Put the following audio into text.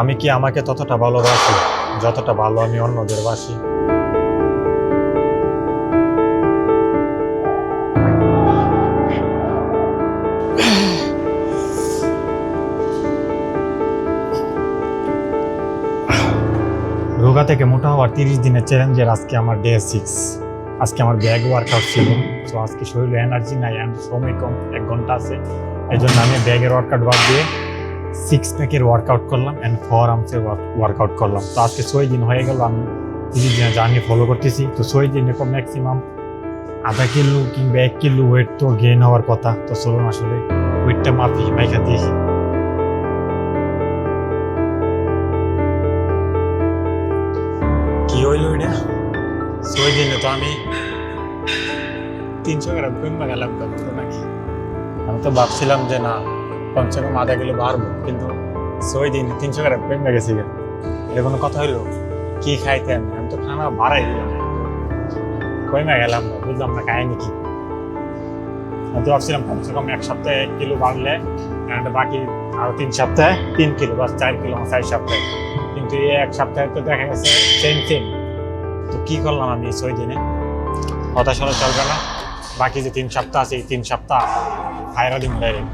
আমি কি আমাকে ততটা ভালোবাসি, যতটা ভালো আমি অন্যদের বাসি? রোগা থেকে মোটা হওয়ার তিরিশ দিনের চ্যালেঞ্জের আজকে আমার ডে সিক্স আজকে আমার ব্যাগ ওয়ার্কআউট ছিল। তো আজকে শরীরে এনার্জি নাই সময় কম এক ঘণ্টা আছে। এই জন্য আমি ব্যাগের ওয়ার্কআউট বাদ দিয়ে সিক্স প্যাকের ওয়ার্কআউট করলাম অ্যান্ড ফোর আর্মসের ওয়ার্কআউট করলাম। তো আজকে ছয় দিন হয়ে গেল, আমি জার্নি ফলো করতেছি। তো ছয় দিনে তো ম্যাক্সিমাম আধা কিলো কিংবা এক কিলো ওয়েট তো গেইন হওয়ার কথা। তো চলুন আসলে ওয়েটটা মাপি মাইখা দিয়েছি কি হইল এটা? ছয় দিনে তো আমি তিনশো গ্রাম কমে গেলাম নাকি। আমি তো ভাবছিলাম যে না কমসে কম আধা কিলো বাড়বো, কিন্তু ছয় দিন তিনশো গ্রাম কমে গেছি। এটা কোনো কথা হইল? কি খাইতে আমি? তো খানা বাড়াই দিলাম। কমে গেলাম বুঝলাম না কাহিনি কি। আমি তো ভাবছিলাম কমসে কম এক সপ্তাহে এক কিলো বাড়লে বাকি আরও তিন সপ্তাহে তিন কিলো বা চার কিলো, চার সপ্তাহে। কিন্তু এই এক সপ্তাহে তো দেখা গেছে সেম সেম তো কি করলাম আমি ছয় দিনে? হতাশ হলে চলবে না। বাকি যে তিন সপ্তাহ আছে, এই তিন সপ্তাহ হায়রা দিন ডাইরেক্ট